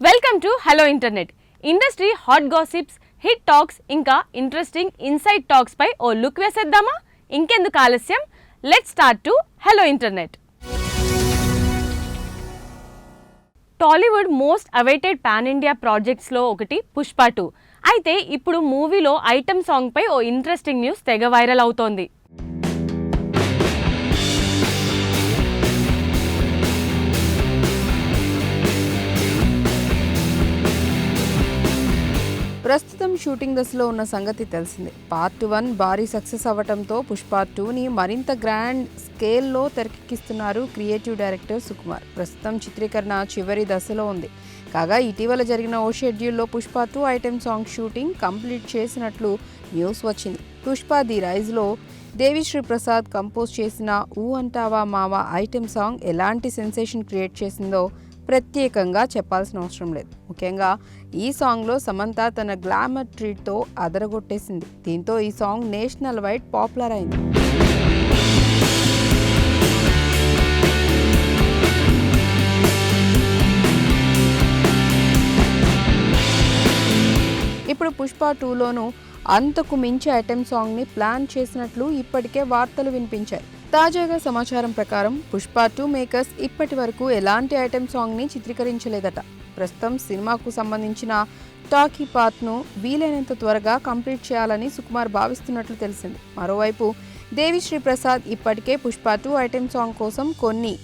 Welcome to hello internet industry hot gossips hit talks ఇంకా interesting inside talks పై ఓ look వేసేద్దామా? ఇంకెందుకు ఆలస్యం? Let start to hello internet Tollywood most awaited pan India ప్రాజెక్ట్స్లో ఒకటి Pushpa two అయితే ఇప్పుడు మూవీలో ఐటమ్ సాంగ్పై ఓ ఇంట్రెస్టింగ్ న్యూస్ తెగ వైరల్ అవుతోంది. ప్రస్తుతం షూటింగ్ దశలో ఉన్న సంగతి తెలిసిందే. పార్ట్ వన్ భారీ సక్సెస్ అవ్వటంతో పుష్ప టూని మరింత గ్రాండ్ స్కేల్లో తెరకెక్కిస్తున్నారు క్రియేటివ్ డైరెక్టర్ సుకుమార్. ప్రస్తుతం చిత్రీకరణ చివరి దశలో ఉంది. కాగా ఇటీవల జరిగిన ఓ షెడ్యూల్లో Pushpa two item song shooting complete చేసినట్లు న్యూస్ వచ్చింది. పుష్ప ది రైజ్లో దేవిశ్రీ ప్రసాద్ కంపోజ్ చేసిన ఊ అంటావా మావా ఐటెం సాంగ్ ఎలాంటి సెన్సేషన్ క్రియేట్ చేసిందో ప్రత్యేకంగా చెప్పాల్సిన అవసరం లేదు. ముఖ్యంగా ఈ సాంగ్లో సమంత తన గ్లామర్ ట్రీట్తో అదరగొట్టేసింది. దీంతో ఈ సాంగ్ నేషనల్ వైడ్ పాపులర్ అయింది. ఇప్పుడు పుష్ప టూలోనూ అంతకు మించి ఐటెం సాంగ్ని ప్లాన్ చేసినట్లు ఇప్పటికే వార్తలు వినిపించాయి. తాజాగా సమాచారం ప్రకారం పుష్ప టూ మేకర్స్ ఇప్పటి వరకు ఎలాంటి ఐటెం సాంగ్ని చిత్రీకరించలేదట. ప్రస్తుతం సినిమాకు సంబంధించిన టాకీ పాత్ను వీలైనంత త్వరగా కంప్లీట్ చేయాలని సుకుమార్ భావిస్తున్నట్లు తెలిసింది. మరోవైపు దేవిశ్రీ ప్రసాద్ ఇప్పటికే పుష్ప టూ ఐటెం సాంగ్ కోసం కొన్ని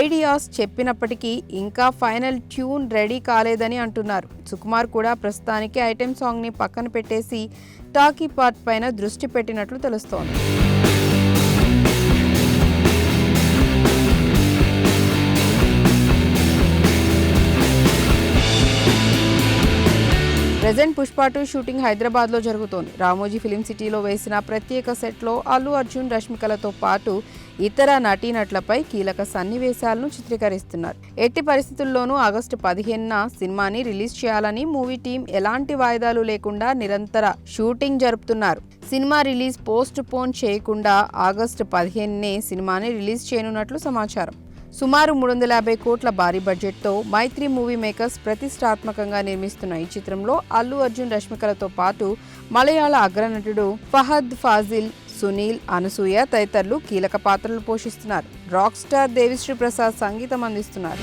ఐడియాస్ చెప్పినప్పటికీ ఇంకా ఫైనల్ ట్యూన్ రెడీ కాలేదని అంటున్నారు. సుకుమార్ కూడా ప్రస్తుతానికి ఐటెం సాంగ్ని పక్కన పెట్టేసి టాకీ పార్ట్ పైన దృష్టి పెట్టినట్లు తెలుస్తోంది. ప్రెజెంట్ పుష్ప టూ షూటింగ్ హైదరాబాద్లో జరుగుతోంది. రామోజీ ఫిలిం సిటీలో వేసిన ప్రత్యేక సెట్లో అల్లు అర్జున్ రష్మికలతో పాటు ఇతర నటీనటులపై కీలక సన్నివేశాలను చిత్రీకరిస్తున్నారు. ఎట్టి పరిస్థితుల్లోనూ ఆగస్టు పదిహేనున సినిమాని రిలీజ్ చేయాలని మూవీ టీం ఎలాంటి వాయిదాలు లేకుండా నిరంతర షూటింగ్ జరుపుతున్నారు. సినిమా రిలీజ్ పోస్ట్ పోన్ చేయకుండా ఆగస్టు పదిహేనునే సినిమాని రిలీజ్ చేయనున్నట్లు సమాచారం. సుమారు మూడు వందల యాభై కోట్ల భారీ బడ్జెట్తో మైత్రి మూవీ మేకర్స్ ప్రతిష్టాత్మకంగా నిర్మిస్తున్న ఈ చిత్రంలో అల్లు అర్జున్ రష్మికలతో పాటు మలయాళ అగ్రనటుడు ఫహద్ ఫాజిల్ సునీల్ అనసూయ తదితరులు కీలక పాత్రలు పోషిస్తున్నారు. రాక్ స్టార్ దేవిశ్రీ ప్రసాద్ సంగీతం అందిస్తున్నారు.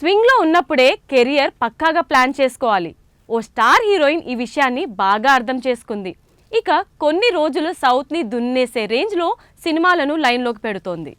స్వింగ్లో ఉన్నప్పుడే కెరియర్ పక్కాగా ప్లాన్ చేసుకోవాలి. ఓ స్టార్ హీరోయిన్ ఈ విషయాన్ని బాగా అర్థం చేసుకుంది. ఇక కొన్ని రోజులు సౌత్ని దున్నేసే రేంజ్లో సినిమాలను లైన్లోకి పెడుతోంది.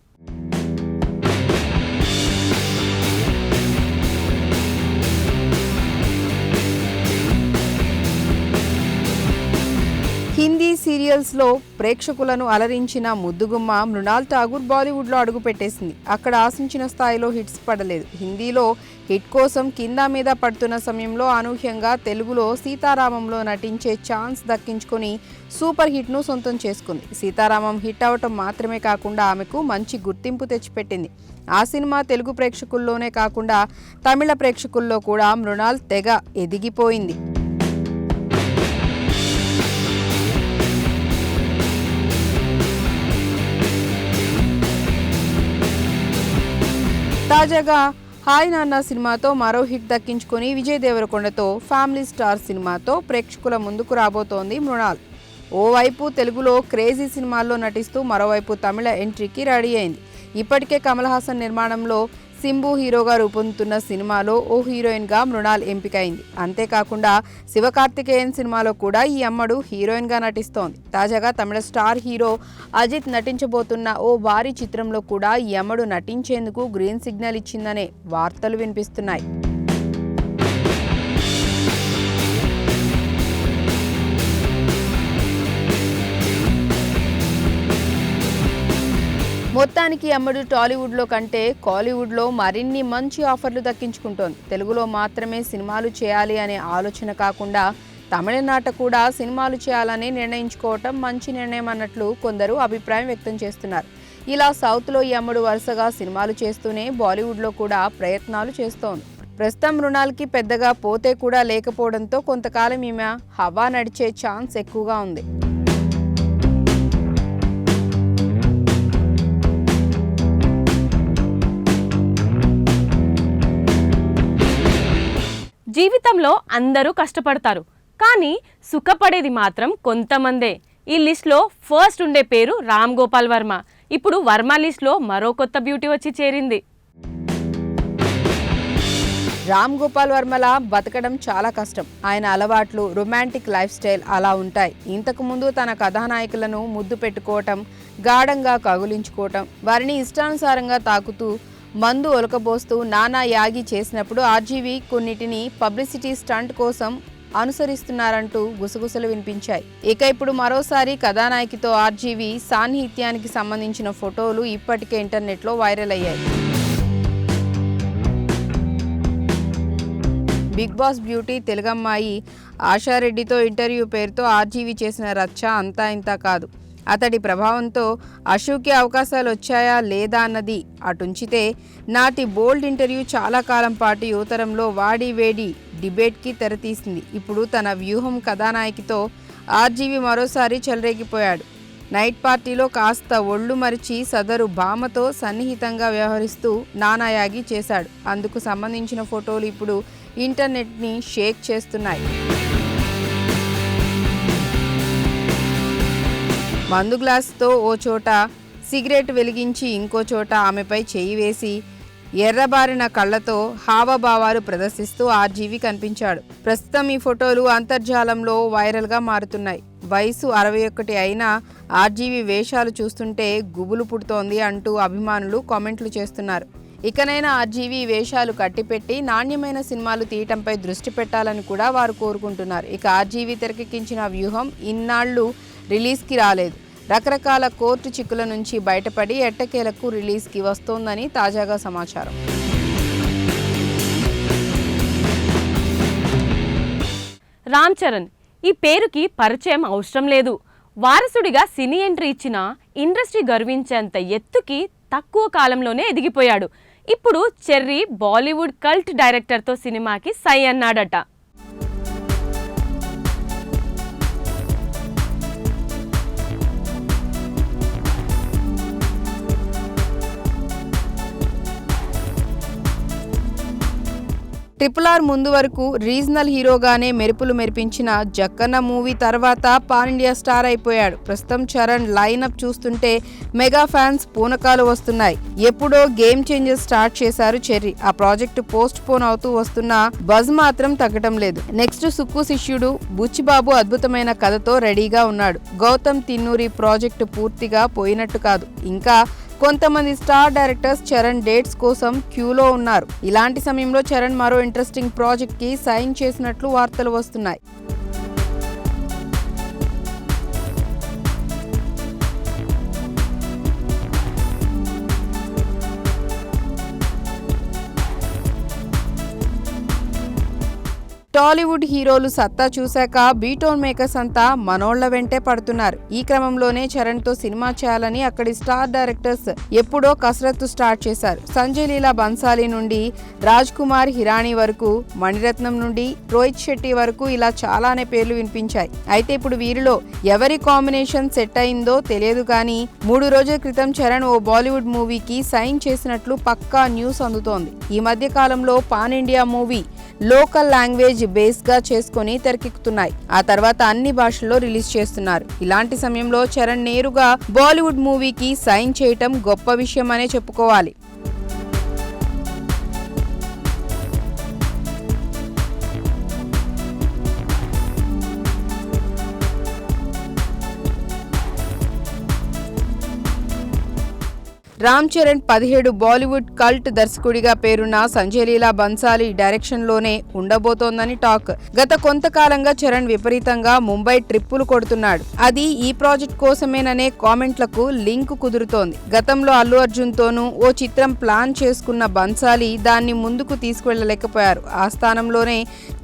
సీరియల్స్లో ప్రేక్షకులను అలరించిన ముద్దుగుమ్మ మృణాల్ ఠాగూర్ బాలీవుడ్లో అడుగుపెట్టేసింది. అక్కడ ఆశించిన స్థాయిలో హిట్స్ పడలేదు. హిందీలో హిట్ కోసం కింద మీద పడుతున్న సమయంలో అనూహ్యంగా తెలుగులో సీతారామంలో నటించే ఛాన్స్ దక్కించుకొని సూపర్ హిట్ను సొంతం చేసుకుంది. సీతారామం హిట్ అవటం మాత్రమే కాకుండా ఆమెకు మంచి గుర్తింపు తెచ్చిపెట్టింది. ఆ సినిమా తెలుగు ప్రేక్షకుల్లోనే కాకుండా తమిళ ప్రేక్షకుల్లో కూడా మృణాల్ తెగ ఎదిగిపోయింది. తాజాగా హాయ్ నాన్న సినిమాతో మరో హిట్ దక్కించుకొని విజయ్ దేవరకొండతో ఫ్యామిలీ స్టార్ సినిమాతో ప్రేక్షకుల ముందుకు రాబోతోంది మృణాల్. ఓవైపు తెలుగులో క్రేజీ సినిమాల్లో నటిస్తూ మరోవైపు తమిళ ఎంట్రీకి రెడీ అయింది. ఇప్పటికే కమల్ హాసన్ నిర్మాణంలో సింబు హీరోగా రూపొందుతున్న సినిమాలో ఓ హీరోయిన్గా మృణాల్ ఎంపికైంది. అంతేకాకుండా శివకార్తికేయన్ సినిమాలో కూడా ఈ అమ్మడు హీరోయిన్గా నటిస్తోంది. తాజాగా తమిళ స్టార్ హీరో అజిత్ నటించబోతున్న ఓ భారీ చిత్రంలో కూడా ఈ అమ్మడు నటించేందుకు గ్రీన్ సిగ్నల్ ఇచ్చిందనే వార్తలు వినిపిస్తున్నాయి. మొత్తానికి అమ్మడు టాలీవుడ్లో కంటే కాలీవుడ్లో మరిన్ని మంచి ఆఫర్లు దక్కించుకుంటోంది. తెలుగులో మాత్రమే సినిమాలు చేయాలి అనే ఆలోచన కాకుండా తమిళనాట కూడా సినిమాలు చేయాలని నిర్ణయించుకోవటం మంచి నిర్ణయం అన్నట్లు కొందరు అభిప్రాయం వ్యక్తం చేస్తున్నారు. ఇలా సౌత్లో ఈ అమ్మడు వరుసగా సినిమాలు చేస్తూనే బాలీవుడ్లో కూడా ప్రయత్నాలు చేస్తోంది. ప్రస్తుతం రుణాలకి పెద్దగా పోతే కూడా లేకపోవడంతో కొంతకాలం ఈమె హవా నడిచే ఛాన్స్ ఎక్కువగా ఉంది. జీవితంలో అందరూ కష్టపడతారు. కానీ సుఖపడేది మాత్రం కొంతమందే. ఈ లిస్ట్లో ఫస్ట్ ఉండే పేరు రామ్ గోపాల్ వర్మ. ఇప్పుడు వర్మ లిస్ట్లో మరో కొత్త బ్యూటీ వచ్చి చేరింది. రామ్ గోపాల్ వర్మల బతకడం చాలా కష్టం. ఆయన అలవాట్లు రొమాంటిక్ లైఫ్ స్టైల్ అలా ఉంటాయి. ఇంతకుముందు తన కథానాయకులను ముద్దు పెట్టుకోవటం గాఢంగా కగులించుకోవటం వారిని ఇష్టానుసారంగా తాకుతూ మందు ఒలకబోస్తూ నానా యాగి చేసినప్పుడు ఆర్జీవి కొన్నిటిని పబ్లిసిటీ స్టంట్ కోసం అనుసరిస్తున్నారంటూ గుసగుసలు వినిపించాయి. ఇక ఇప్పుడు మరోసారి కథానాయకితో ఆర్జీవి సాన్నిహిత్యానికి సంబంధించిన ఫోటోలు ఇప్పటికే ఇంటర్నెట్లో వైరల్ అయ్యాయి. బిగ్ బాస్ బ్యూటీ తెలుగమ్మాయి ఆశారెడ్డితో ఇంటర్వ్యూ పేరుతో ఆర్జీవి చేసిన రచ్చ అంతా ఇంత కాదు. అతడి ప్రభావంతో అశోక్కి అవకాశాలు వచ్చాయా లేదా అన్నది అటుంచితే నాటి బోల్డ్ ఇంటర్వ్యూ చాలా కాలం పాటు యువతరంలో వాడి వేడి డిబేట్కి తెరతీసింది. ఇప్పుడు తన వ్యూహం కథానాయకితో ఆర్జీవి మరోసారి చెలరేగిపోయాడు. నైట్ పార్టీలో కాస్త ఒళ్ళు మరిచి సదరు భామతో సన్నిహితంగా వ్యవహరిస్తూ నానాయాగి చేశాడు. అందుకు సంబంధించిన ఫోటోలు ఇప్పుడు ఇంటర్నెట్ని షేక్ చేస్తున్నాయి. మందు గ్లాసుతో ఓ చోట సిగరెట్ వెలిగించి ఇంకో చోట ఆమెపై చేయి వేసి ఎర్రబారిన కళ్ళతో హావభావాలు ప్రదర్శిస్తూ ఆర్జీవి కనిపించాడు. ప్రస్తుతం ఈ ఫోటోలు అంతర్జాలంలో వైరల్గా మారుతున్నాయి. వయసు అరవై ఒకటి అయినా ఆర్జీవి వేషాలు చూస్తుంటే గుబులు పుడుతోంది అంటూ అభిమానులు కామెంట్లు చేస్తున్నారు. ఇకనైనా ఆర్జీవి వేషాలు కట్టిపెట్టి నాణ్యమైన సినిమాలు తీయటంపై దృష్టి పెట్టాలని కూడా వారు కోరుకుంటున్నారు. ఇక ఆర్జీవి తెరకెక్కించిన వ్యూహం ఇన్నాళ్ళు రిలీజ్కి రాలేదు. రకరకాల కోర్టు చిక్కుల నుంచి బయటపడి ఎట్టకేలకు రిలీజ్కి వస్తోందని తాజాగా సమాచారం. రామ్ చరణ్ ఈ పేరుకి పరిచయం అవసరం లేదు. వారసుడిగా సినీ ఎంట్రీ ఇచ్చిన ఇండస్ట్రీ గర్వించేంత ఎత్తుకి తక్కువ కాలంలోనే ఎదిగిపోయాడు. ఇప్పుడు చెర్రీ బాలీవుడ్ కల్ట్ డైరెక్టర్తో సినిమాకి సై అన్నాడట. ట్రిపుల్ ఆర్ ముందు వరకు రీజనల్ హీరోగానే మెరుపులు మెరిపించిన జక్కన్న మూవీ తర్వాత పాన్ ఇండియా స్టార్ అయిపోయాడు. ప్రస్తుతం చరణ్ లైనప్ చూస్తుంటే మెగా ఫ్యాన్స్ పూనకాలు వస్తున్నాయి. ఎప్పుడో గేమ్ చేంజర్ స్టార్ట్ చేశారు చెర్రీ. ఆ ప్రాజెక్టు పోస్ట్ పోన్ అవుతూ వస్తున్న బజ్ మాత్రం తగ్గటం లేదు. నెక్స్ట్ సుక్కు శిష్యుడు బుచ్చిబాబు అద్భుతమైన కథతో రెడీగా ఉన్నాడు. గౌతమ్ తిన్నూరి ప్రాజెక్టు పూర్తిగా పోయినట్టు కాదు. ఇంకా కొంతమంది స్టార్ డైరెక్టర్స్ చరణ్ డేట్స్ కోసం క్యూలో ఉన్నారు. ఇలాంటి సమయంలో చరణ్ మరో ఇంట్రెస్టింగ్ ప్రాజెక్ట్కి సైన్ చేసినట్లు వార్తలు వస్తున్నాయి. టాలీవుడ్ హీరోలు సత్తా చూశాక బీటోన్ మేకర్స్ అంతా మనోళ్ళ వెంటే పడుతున్నారు. ఈ క్రమంలోనే చరణ్తో సినిమా చేయాలని అక్కడి స్టార్ డైరెక్టర్స్ ఎప్పుడో కసరత్తు స్టార్ట్ చేశారు. సంజయ్ లీలా బన్సాలి నుండి రాజ్ కుమార్ హిరాణి వరకు మణిరత్నం నుండి రోహిత్ శెట్టి వరకు ఇలా చాలానే పేర్లు వినిపించాయి. అయితే ఇప్పుడు వీరిలో ఎవరి కాంబినేషన్ సెట్ అయిందో తెలియదు కానీ మూడు రోజుల క్రితం చరణ్ ఓ బాలీవుడ్ మూవీకి సైన్ చేసినట్లు పక్కా న్యూస్ అందుతోంది. ఈ మధ్య కాలంలో pan India movie local language బేస్గా చేసుకొని తెరకెక్కుతున్నాయి. ఆ తర్వాత అన్ని భాషల్లో రిలీజ్ చేస్తున్నారు. ఇలాంటి సమయంలో చరణ్ నేరుగా బాలీవుడ్ మూవీకి సైన్ చేయటం గొప్ప విషయం అనే చెప్పుకోవాలి. రామ్ చరణ్ పదిహేడు బాలీవుడ్ కల్ట్ దర్శకుడిగా పేరున్న సంజయ్ లీలా బన్సాలి డైరెక్షన్లోనే ఉండబోతోందని టాక్. గత కొంతకాలంగా చరణ్ విపరీతంగా ముంబై ట్రిప్పులు కొడుతున్నాడు. అది ఈ ప్రాజెక్ట్ కోసమేననే కామెంట్లకు లింక్ కుదురుతోంది. గతంలో అల్లు అర్జున్ తోనూ ఓ చిత్రం ప్లాన్ చేసుకున్న బన్సాలి దాన్ని ముందుకు తీసుకువెళ్ళలేకపోయారు ఆ స్థానంలోనే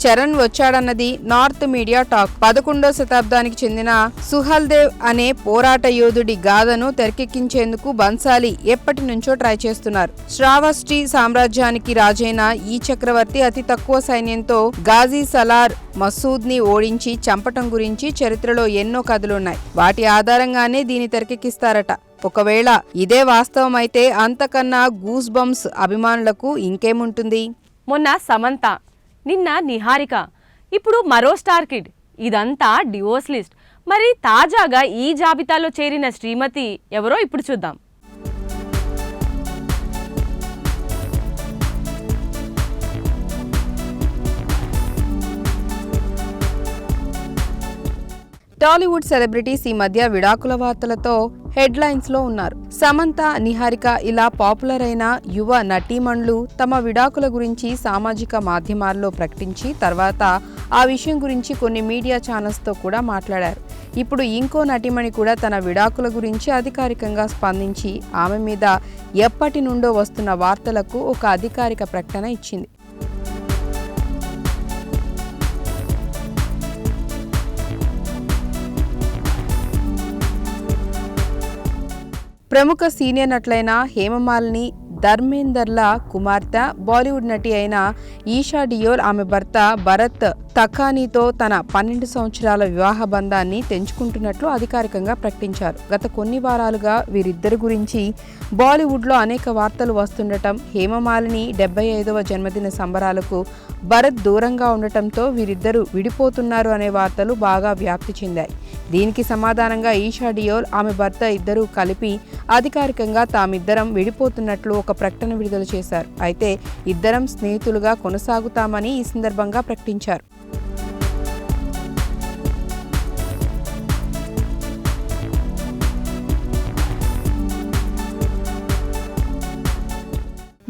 చరణ్ వచ్చాడన్నది నార్త్ మీడియా టాక్. పదకొండో శతాబ్దానికి చెందిన సుహల్దేవ్ అనే పోరాట యోధుడి గాథను తెరకెక్కించేందుకు బన్సాలి ఎప్పటి నుంచో ట్రై చేస్తున్నారు. శ్రావస్టి సామ్రాజ్యానికి రాజైన ఈ చక్రవర్తి అతి తక్కువ సైన్యంతో గాజీ సలార్ మసూద్ని ఓడించి చంపటం గురించి చరిత్రలో ఎన్నో కథలున్నాయి. వాటి ఆధారంగానే దీన్ని తెరకెక్కిస్తారట. ఒకవేళ ఇదే వాస్తవమైతే అంతకన్నా గూస్ బంప్స్ అభిమానులకు ఇంకేముంటుంది? మొన్న సమంత నిన్న నిహారిక ఇప్పుడు మరో స్టార్ కిడ్. ఇదంతా డివోర్స్ లిస్ట్. మరి తాజాగా ఈ జాబితాలో చేరిన శ్రీమతి ఎవరో ఇప్పుడు చూద్దాం. టాలీవుడ్ సెలబ్రిటీస్ ఈ మధ్య విడాకుల వార్తలతో హెడ్లైన్స్లో ఉన్నారు. సమంత నిహారిక ఇలా పాపులర్ అయిన యువ నటీమణులు తమ విడాకుల గురించి సామాజిక మాధ్యమాల్లో ప్రకటించి తర్వాత ఆ విషయం గురించి కొన్ని మీడియా ఛానల్స్తో కూడా మాట్లాడారు. ఇప్పుడు ఇంకో నటీమణి కూడా తన విడాకుల గురించి అధికారికంగా స్పందించి ఆమె మీద ఎప్పటి నుండో వస్తున్న వార్తలకు ఒక అధికారిక ప్రకటన ఇచ్చింది. ప్రముఖ సీనియర్ నటులైన హేమమాలిని ధర్మేందర్ల కుమార్తె బాలీవుడ్ నటి అయిన ఈషా డియోల్ ఆమె భర్త భరత్ తఖానీతో తన పన్నెండు సంవత్సరాల వివాహ బంధాన్ని తెంచుకుంటున్నట్లు అధికారికంగా ప్రకటించారు. గత కొన్ని వారాలుగా వీరిద్దరి గురించి బాలీవుడ్లో అనేక వార్తలు వస్తుండటం హేమమాలిని డెబ్బై ఐదవ జన్మదిన సంబరాలకు భరత్ దూరంగా ఉండటంతో వీరిద్దరూ విడిపోతున్నారు అనే వార్తలు బాగా వ్యాప్తి చెందాయి. దీనికి సమాధానంగా ఈషా డియోల్ ఆమె భర్త ఇద్దరూ కలిపి అధికారికంగా తామిద్దరం విడిపోతున్నట్లు ఒక ప్రకటన విడుదల చేశారు. అయితే ఇద్దరం స్నేహితులుగా కొనసాగుతామని ఈ సందర్భంగా ప్రకటించారు.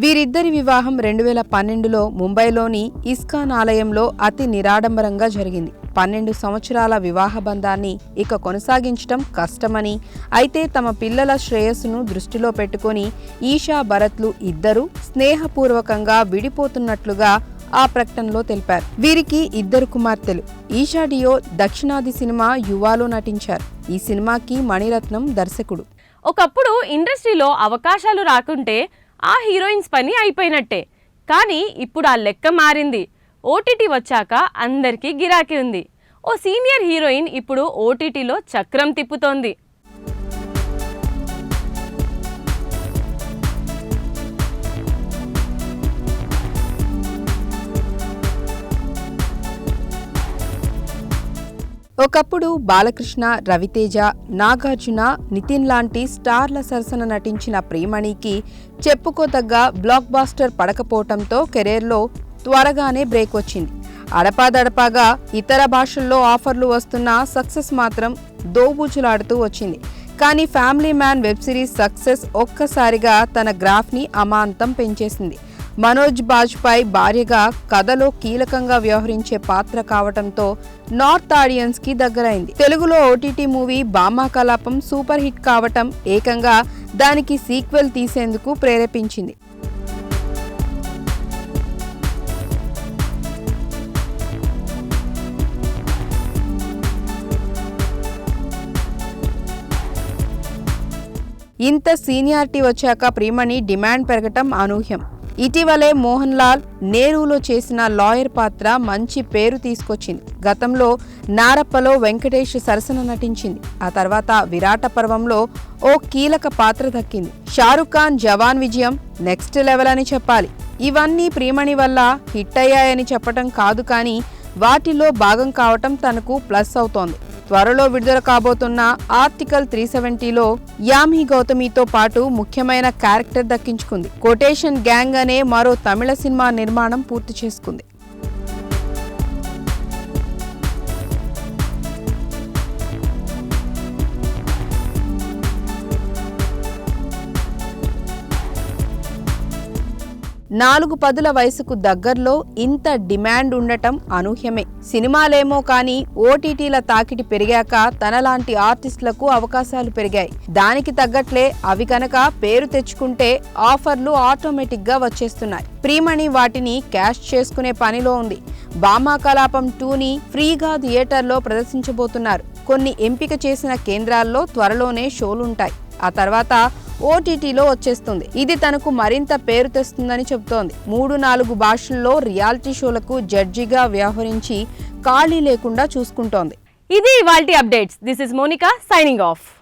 వీరిద్దరి వివాహం రెండు వేల పన్నెండులో ముంబైలోని ఇస్కాన్ ఆలయంలో అతి నిరాడంబరంగా జరిగింది. పన్నెండు సంవత్సరాల వివాహ బంధాన్ని ఇక కొనసాగించడం కష్టమని అయితే తమ పిల్లల శ్రేయస్సును దృష్టిలో పెట్టుకొని ఈషా భరత్లు ఇద్దరూ స్నేహపూర్వకంగా విడిపోతున్నట్లుగా ఆ ప్రకటనలో తెలిపారు. వీరికి ఇద్దరు కుమార్తెలు. ఈషా డియో దక్షిణాది సినిమా యువాలో నటించారు. ఈ సినిమాకి మణిరత్నం దర్శకుడు. ఒకప్పుడు ఇండస్ట్రీలో అవకాశాలు రాకుంటే ఆ హీరోయిన్స్ పని అయిపోయినట్టే. కానీ ఇప్పుడు ఆ లెక్క మారింది. ఓటీటీ వచ్చాక అందరికీ గిరాకీ ఉంది. ఓ సీనియర్ హీరోయిన్ ఇప్పుడు ఓటీటీలో చక్రం తిప్పుతోంది. ఒకప్పుడు బాలకృష్ణ రవితేజ నాగార్జున నితిన్ లాంటి స్టార్ల సరసన నటించిన ప్రియమణికి చెప్పుకోదగ్గ బ్లాక్ బాస్టర్ పడకపోవటంతో కెరీర్లో త్వరగానే బ్రేక్ వచ్చింది. అడపాదడపాగా ఇతర భాషల్లో ఆఫర్లు వస్తున్న సక్సెస్ మాత్రం దోబూచులాడుతూ వచ్చింది. కానీ family man web series success ఒక్కసారిగా తన గ్రాఫ్ని అమాంతం పెంచేసింది. మనోజ్ బాజ్పాయ్ భార్యగా కథలో కీలకంగా వ్యవహరించే పాత్ర కావటంతో నార్త్ ఆడియన్స్కి దగ్గరైంది. తెలుగులో ఓటీటీ మూవీ బామా కలాపం సూపర్ హిట్ కావటం ఏకంగా దానికి సీక్వెల్ తీసేందుకు ప్రేరేపించింది. ఇంత సీనియారిటీ వచ్చాక ప్రియమణి డిమాండ్ పెరగటం అనూహ్యం. ఇటీవలే మోహన్ లాల్ నేరులో చేసిన లాయర్ పాత్ర మంచి పేరు తీసుకొచ్చింది. గతంలో నారప్పలో వెంకటేష్ సరసన నటించింది. ఆ తర్వాత విరాట పర్వంలో ఓ కీలక పాత్ర దక్కింది. షారుఖ్ ఖాన్ జవాన్ విజయం నెక్స్ట్ లెవెల్ అని చెప్పాలి. ఇవన్నీ ప్రియమణి వల్ల హిట్ అయ్యాయని చెప్పటం కాదు కానీ వాటిలో భాగం కావటం తనకు ప్లస్ అవుతోంది. త్వరలో విడుదల కాబోతున్న ఆర్టికల్ త్రీ సెవెంటీలో యామి గౌతమితో పాటు ముఖ్యమైన క్యారెక్టర్ దక్కించుకుంది. కొటేషన్ గ్యాంగ్ అనే మరో తమిళ సినిమా నిర్మాణం పూర్తి చేసుకుంది. నాలుగు పదుల వయసుకు దగ్గరలో ఇంత డిమాండ్ ఉండటం అనూహ్యమే. సినిమాలేమో కానీ ఓటీటీల తాకిడి పెరిగాక తనలాంటి ఆర్టిస్టులకు అవకాశాలు పెరిగాయి. దానికి తగ్గట్లే అవి కనుక పేరు తెచ్చుకుంటే ఆఫర్లు ఆటోమేటిక్గా వచ్చేస్తున్నాయి. ప్రీమణి వాటిని క్యాష్ చేసుకునే పనిలో ఉంది. బామా కలాపం టూని ఫ్రీగా థియేటర్లో ప్రదర్శించబోతున్నారు. కొన్ని ఎంపిక చేసిన కేంద్రాల్లో త్వరలోనే షోలుంటాయి. ఆ తర్వాత ఓటీటీలో వచ్చేస్తుంది. ఇది తనకు మరింత పేరు తెస్తుందని చెబుతోంది. మూడు నాలుగు భాషల్లో రియాలిటీ షోలకు జడ్జిగా వ్యవహరించి ఖాళీ లేకుండా చూసుకుంటోంది. ఇది ఇవాల్టి updates. This is Monica signing off.